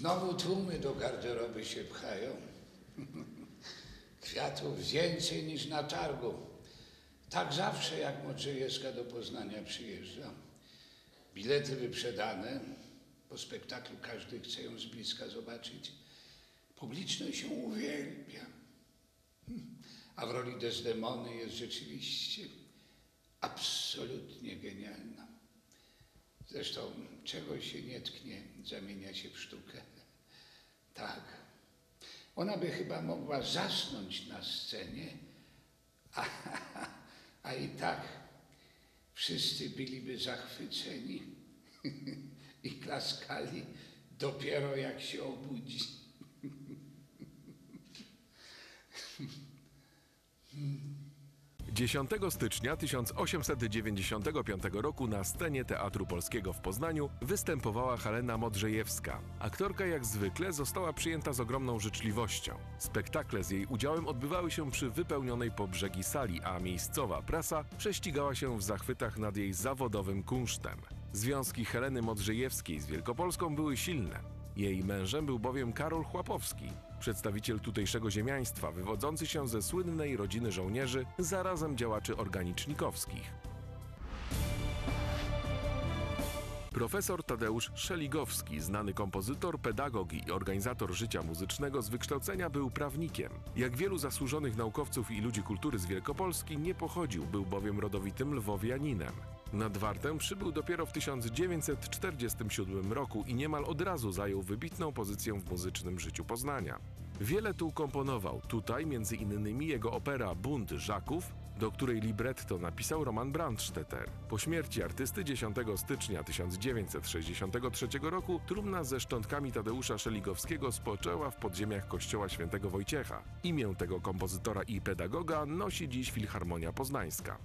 Znowu tłumy do garderoby się pchają. Kwiatów więcej niż na targu. Tak zawsze, jak Modrzejewska do Poznania przyjeżdża. Bilety wyprzedane. Po spektaklu każdy chce ją z bliska zobaczyć. Publiczność ją uwielbia. A w roli Desdemony jest rzeczywiście absolutnie genialna. Zresztą czego się nie tknie, zamienia się w sztukę. Ona by chyba mogła zasnąć na scenie, a, a i tak wszyscy byliby zachwyceni i klaskali dopiero jak się obudzi. 10 stycznia 1895 roku na scenie Teatru Polskiego w Poznaniu występowała Helena Modrzejewska. Aktorka jak zwykle została przyjęta z ogromną życzliwością. Spektakle z jej udziałem odbywały się przy wypełnionej po brzegi sali, a miejscowa prasa prześcigała się w zachwytach nad jej zawodowym kunsztem. Związki Heleny Modrzejewskiej z Wielkopolską były silne. Jej mężem był bowiem Karol Chłapowski, przedstawiciel tutejszego ziemiaństwa, wywodzący się ze słynnej rodziny żołnierzy, zarazem działaczy organicznikowskich. Profesor Tadeusz Szeligowski, znany kompozytor, pedagog i organizator życia muzycznego z wykształcenia był prawnikiem. Jak wielu zasłużonych naukowców i ludzi kultury z Wielkopolski nie pochodził, był bowiem rodowitym lwowianinem. Nad Wartę przybył dopiero w 1947 roku i niemal od razu zajął wybitną pozycję w muzycznym życiu Poznania. Wiele tu komponował, tutaj między innymi jego opera Bunt Żaków, do której libretto napisał Roman Brandstetter. Po śmierci artysty 10 stycznia 1963 roku trumna ze szczątkami Tadeusza Szeligowskiego spoczęła w podziemiach kościoła świętego Wojciecha. Imię tego kompozytora i pedagoga nosi dziś Filharmonia Poznańska.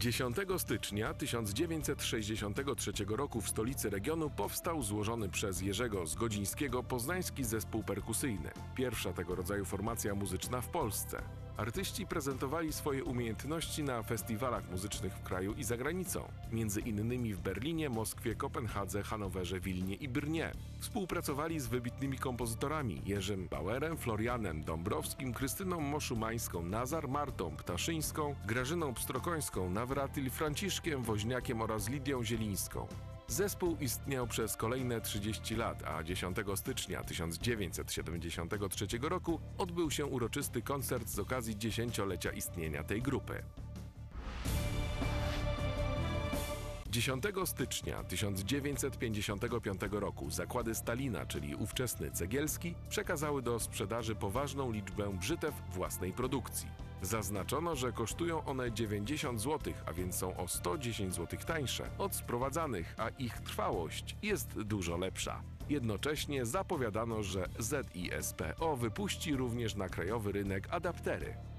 10 stycznia 1963 roku w stolicy regionu powstał złożony przez Jerzego Zgodzińskiego poznański zespół perkusyjny. Pierwsza tego rodzaju formacja muzyczna w Polsce. Artyści prezentowali swoje umiejętności na festiwalach muzycznych w kraju i za granicą, między innymi w Berlinie, Moskwie, Kopenhadze, Hanowerze, Wilnie i Brnie. Współpracowali z wybitnymi kompozytorami Jerzym Bauerem, Florianem Dąbrowskim, Krystyną Moszumańską, Nazar Martą Ptaszyńską, Grażyną Pstrokońską, Nawratil Franciszkiem Woźniakiem oraz Lidią Zielińską. Zespół istniał przez kolejne 30 lat, a 10 stycznia 1973 roku odbył się uroczysty koncert z okazji dziesięciolecia istnienia tej grupy. 10 stycznia 1955 roku zakłady Stalina, czyli ówczesny Cegielski, przekazały do sprzedaży poważną liczbę brzytew własnej produkcji. Zaznaczono, że kosztują one 90 zł, a więc są o 110 zł tańsze od sprowadzanych, a ich trwałość jest dużo lepsza. Jednocześnie zapowiadano, że ZISPO wypuści również na krajowy rynek adaptery.